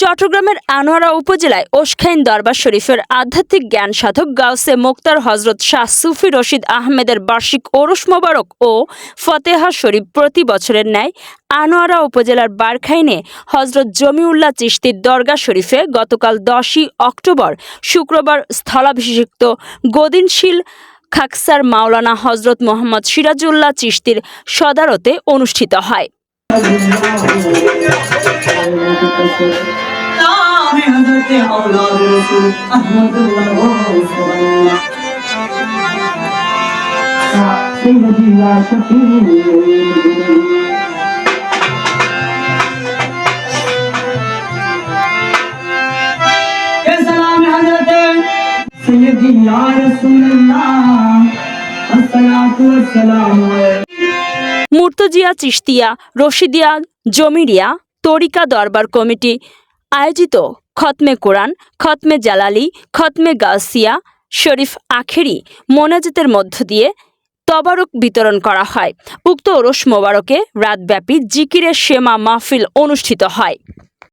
চট্টগ্রামের আনোয়ারা উপজেলায় ওসখাইন দরবার শরীফের আধ্যাত্মিক জ্ঞান সাধক গাউসে মোক্তার হজরত শাহ সুফি রশিদ আহমেদের বার্ষিক ওরস মোবারক ও ফতেহা শরীফ প্রতি বছরের ন্যায় আনোয়ারা উপজেলার বারখাইনে হজরত জমিউল্লাহ চিশতির দরগা শরীফে গতকাল দশই অক্টোবর শুক্রবার স্থলাভিষিক্ত গদিনশীল খাকসার মাওলানা হজরত মোহাম্মদ সিরাজুল্লাহ চিশতির সদারতে অনুষ্ঠিত হয়। আমি হযরতে মাওলানা রাসূল আহমদুল্লাহ সুবহানাল্লাহ سيدي يا شفيع يا سلام حضرت سيدي يا رسول الله الصلاة والسلام عليك মুর্তজিয়া চিশতিয়া রশিদিয়া জমিরিয়া তরিকা দরবার কমিটি আয়োজিত খতমে কোরআন, খতমে জালালি, খতমে গাউসিয়া শরীফ আখেরি মোনাজাতের মধ্য দিয়ে তবারক বিতরণ করা হয়। উক্ত ওরস মোবারকে রাতব্যাপী জিকিরের সেমা মাহফিল অনুষ্ঠিত হয়।